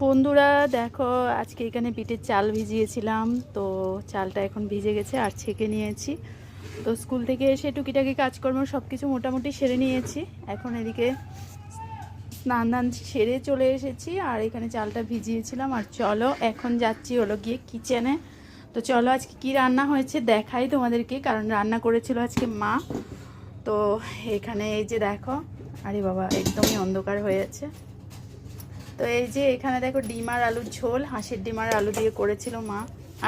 বন্ধুরা, দেখো, আজকে এখানে পিঠের চাল ভিজিয়েছিলাম। তো চালটা এখন ভিজে গেছে আর ছেঁকে নিয়েছি। তো স্কুল থেকে এসে টুকিটাকি কাজকর্ম সব কিছু মোটামুটি সেরে নিয়েছি। এখন এদিকে স্নান দান সেরে চলে এসেছি আর এখানে চালটা ভিজিয়েছিলাম। আর চলো, এখন যাচ্ছি হলো গিয়ে কিচেনে তো চলো, আজকে কি রান্না হয়েছে দেখাই তোমাদেরকে, কারণ রান্না করেছিল আজকে মা। তো এখানে এই যে দেখো, আরে বাবা, একদমই অন্ধকার হয়ে আছে। তো এই যে এখানে দেখো ডিম আর আলুর ঝোল, হাঁসের ডিম আর আলু দিয়ে করেছিল মা।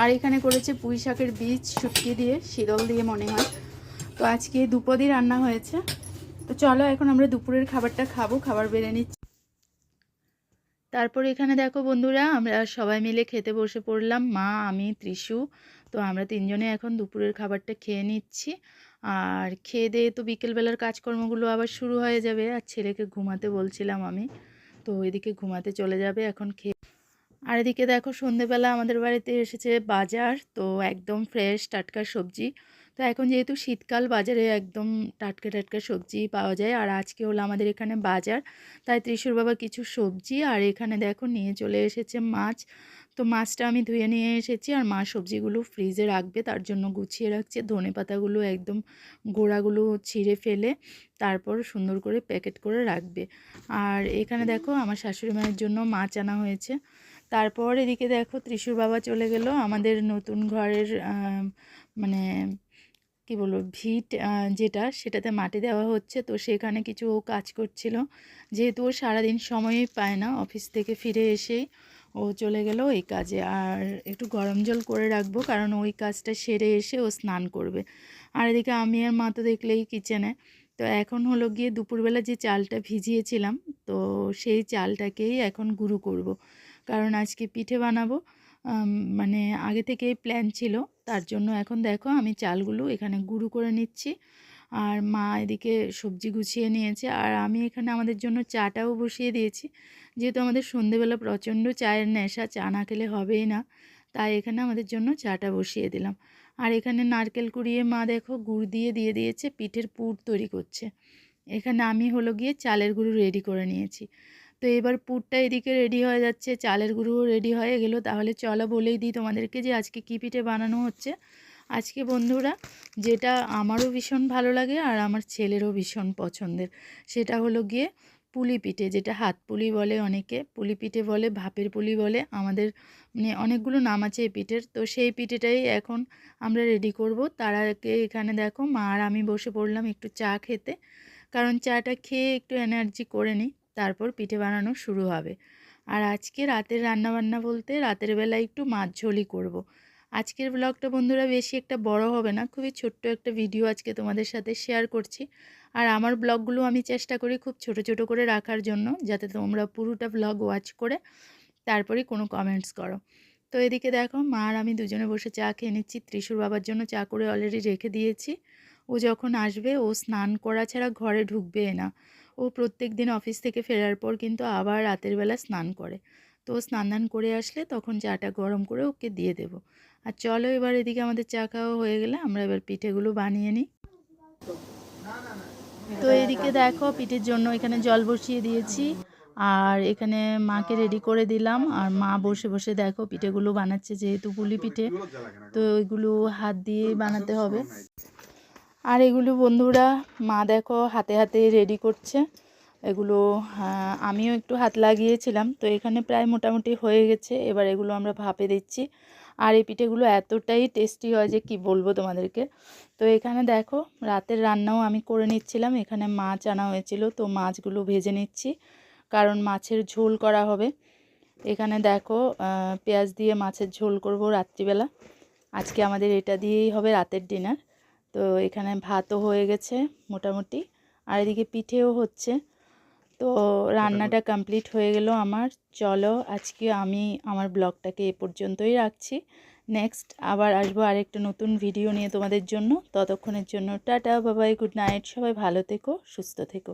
আর এখানে করেছে পুঁই শাকের বীজ, শুটকি দিয়ে, শীতল দিয়ে মনে হয়। তো আজকে দুপদই রান্না হয়েছে। তো চলো এখন আমরা দুপুরের খাবারটা খাব, খাবার বেড়ে নিচ্ছি। তারপর এখানে দেখো বন্ধুরা, আমরা সবাই মিলে খেতে বসে পড়লাম, মা, আমি, ত্রিশু। তো আমরা তিনজনে এখন দুপুরের খাবারটা খেয়ে নিচ্ছি। আর খেয়ে দিয়ে তো বিকেলবেলার কাজকর্মগুলো আবার শুরু হয়ে যাবে। আর ছেলেকে ঘুমাতে বলছিলাম আমি। তো এদিকে ঘুমাতে চলে যাবে এখন খেয়ে। আর এদিকে দেখো সন্ধেবেলা আমাদের বাড়িতে এসেছে বাজার, তো একদম ফ্রেশ টাটকা সবজি। তো এখন যেহেতু শীতকাল, বাজারে একদম টাটকা টাটকা সবজি পাওয়া যায়। আর আজকে হলো আমাদের এখানে বাজার, তাই ত্রিশুর বাবা কিছু সবজি, আর এখানে দেখো নিয়ে চলে এসেছে মাছ। তো মাছটা আমি ধুয়ে নিয়ে এসেছি আর মা সবজিগুলো ফ্রিজে রাখবে, তার জন্য গুছিয়ে রাখছে। ধনে পাতাগুলো একদম গোড়াগুলো ছিঁড়ে ফেলে তারপর সুন্দর করে প্যাকেট করে রাখবে। আর এখানে দেখো আমার শাশুড়ি মায়ের জন্য মাছ আনা হয়েছে। তারপর এদিকে দেখো ত্রিশুর বাবা চলে গেল, আমাদের নতুন ঘরের মানে কি বলব, ভিট যেটা সেটাতে মাটি দেওয়া হচ্ছে। তো সেখানে কিছু ও কাজ করছিল। যেহেতু ও সারাদিন সময়ই পায় না, অফিস থেকে ফিরে এসেই ও চলে গেল ওই কাজে। আর একটু গরম জল করে রাখব, কারণ ওই কাজটা সেরে এসে ও স্নান করবে। আর এদিকে আমি আর মা তো দেখলেই কিচেনে। তো এখন হলো গিয়ে দুপুরবেলা যে চালটা ভিজিয়েছিলাম, তো সেই চালটাকেই এখন গুঁড়ো করব। কারণ আজকে পিঠে বানাবো মানে আগে থেকেই প্ল্যান ছিল। তার জন্য এখন দেখো আমি চালগুলো এখানে গুঁড়ো করে নিচ্ছি। আর মা এদিকে সবজি গুছিয়ে নিয়েছে। আর আমি এখানে আমাদের জন্য চাটাও বসিয়ে দিয়েছি। যেহেতু আমাদের সন্ধেবেলা প্রচণ্ড চায়ের নেশা, চা না খেলে হবেই না, তাই এখানে আমাদের জন্য চাটা বসিয়ে দিলাম। আর এখানে নারকেল কুড়িয়ে মা দেখো গুড় দিয়ে দিয়ে দিয়েছে, পিঠের পুর তৈরি করছে। এখানে আমি হলো গিয়ে চালের গুঁড়ো রেডি করে নিয়েছি। তো এবার পুরটা এদিকে রেডি হয়ে যাচ্ছে, চালের গুঁড়োও রেডি হয়ে গেলো। তাহলে চলো বলেই দিই তোমাদেরকে যে আজকে কী পিঠে বানানো হচ্ছে। আজকে বন্ধুরা, যেটা আমারও ভীষণ ভালো লাগে আর আমার ছেলেরও ভীষণ পছন্দের, সেটা হলো গিয়ে পুলি পিঠে, যেটা হাত পুলি বলে অনেকে, পুলি পিঠে বলে, ভাপের পুলি বলে, আমাদের মানে অনেকগুলো নাম আছে এই পিঠের, তো সেই পিঠেটাই এখন আমরা রেডি করব তার আগে এখানে দেখো, মা আর আমি বসে পড়লাম একটু চা খেতে, কারণ চাটা খেয়ে একটু এনার্জি করে নিই, তারপর পিঠে বানানো শুরু হবে আর আজকে রাতের রান্নাবান্না বলতে রাতের বেলা একটু মাছ ঝোলই করব। আজকের ব্লগটা বন্ধুরা বেশি একটা বড় হবে না, খুবই ছোট্ট একটা ভিডিও আজকে তোমাদের সাথে শেয়ার করছি। আর আমার ব্লগগুলো আমি চেষ্টা করি খুব ছোট ছোট করে রাখার জন্য, যাতে তোমরা পুরোটা ব্লগ ওয়াচ করে তারপরে কোনো কমেন্টস করো। তো এদিকে দেখো, মা আর আমি দুজনে বসে চা খেয়ে নিচ্ছি। ত্রিশুর বাবার জন্য চা করে অলরেডি রেখে দিয়েছি। ও যখন আসবে, ও স্নান করা ছাড়া ঘরে ঢুকবে না। ও প্রত্যেক দিন অফিস থেকে ফেরার পর কিন্তু আবার রাতের বেলা স্নান করে। তো স্নান দান করে আসলে তখন চাটা গরম করে ওকে দিয়ে দেব। আর চলো এবার এদিকে আমাদের চা খাওয়া হয়ে গেলে আমরা এবার পিঠেগুলো বানিয়ে নিই। তো এদিকে দেখো পিঠের জন্য এখানে জল বসিয়ে দিয়েছি। আর এখানে মাকে রেডি করে দিলাম। আর মা বসে বসে দেখো পিঠেগুলো বানাচ্ছে যেহেতু পুলি পিঠে। তো এগুলো হাত দিয়ে বানাতে হবে। আর এগুলো বন্ধুরা মা দেখো হাতে হাতে রেডি করছে। এগুলো আমিও একটু হাত লাগিয়েছিলাম। তো এখানে প্রায় মোটামুটি হয়ে গেছে। এবার এগুলো আমরা ভাপে দিচ্ছি। আর এই পিঠেগুলো এতটাই টেস্টি হয় যে কি বলব তোমাদেরকে। তো এখানে দেখো, রাতের রান্নাও আমি করে নিচ্ছিলাম। এখানে মাছ আনা হয়েছিল, তো মাছগুলো ভেজে নিচ্ছি। কারণ মাছের ঝোল করা হবে। এখানে দেখো পেঁয়াজ দিয়ে মাছের ঝোল করব রাত্রিবেলা। আজকে আমাদের এটা দিয়েই হবে রাতের ডিনার। তো এখানে ভাতও হয়ে গেছে মোটামুটি। আর এদিকে পিঠেও হচ্ছে। তো রান্নাটা কমপ্লিট হয়ে গেল আমার। চলো আজকে আমি আমার ব্লগটাকে এ পর্যন্তই রাখছি। নেক্সট আবার আসব আরেকটা নতুন ভিডিও নিয়ে তোমাদের জন্য। ততক্ষণের জন্য টাটা বাবাই গুড নাইট সবাই ভালো থেকো, সুস্থ থেকো।